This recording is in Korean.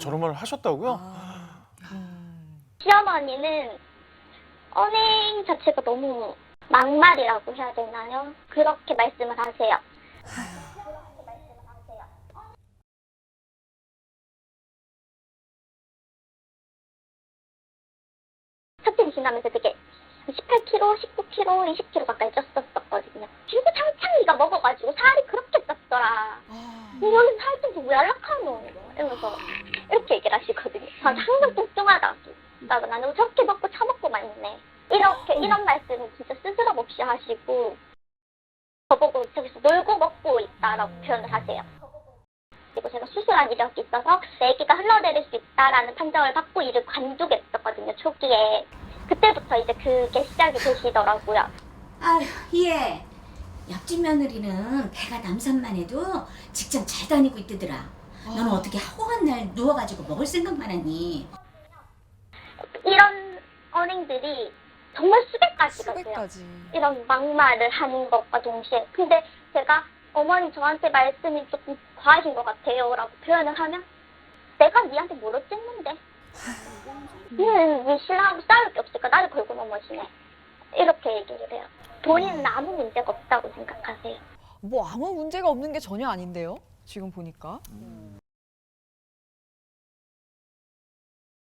저런 말을 하셨다고요? 아. 시어머니는 언행 자체가 너무 막말이라고 해야 되나요? 그렇게 말씀을 하세요. 첫째를 지나면서 되게 18kg, 19kg, 20kg 가까이 쪘었거든요. 그리고 창창이가 먹어가지고 살이 그렇게 쪘더라. 아. 이거는 살좀 연락하노 이러면서 이렇게 얘기를 하시거든요. 저는 항상 뚱뚱하다고. 나도 나는 저렇게 먹고 처먹고만 있네. 이렇게 이런 말씀을 진짜 스스럼 없이 하시고 저보고 저기서 놀고 먹고 있다라고 표현을 하세요. 그리고 제가 수술한 이력이 있어서 내 아기가 흘러내릴 수 있다라는 판정을 받고 일을 관두겠었거든요 초기에. 그때부터 이제 그게 시작이 되시더라고요. 아휴, 예. 옆집 며느리는 배가 남산만 해도 직장 잘 다니고 있대더라. 너는 어떻게 하고간 날 누워가지고 먹을 생각만 하니? 이런 언행들이 정말 수백 가지가 돼요. 수백까지. 이런 막말을 하는 것과 동시에 근데 제가 어머니 저한테 말씀이 조금 과하신 것 같아요 라고 표현을 하면 내가 니한테 뭘 어쨌는데 니는 네 신랑하고 싸울 게 없으니까 나를 걸고 넘어지네 이렇게 얘기를 해요 본인은 아무 문제가 없다고 생각하세요 뭐 아무 문제가 없는 게 전혀 아닌데요. 지금 보니까.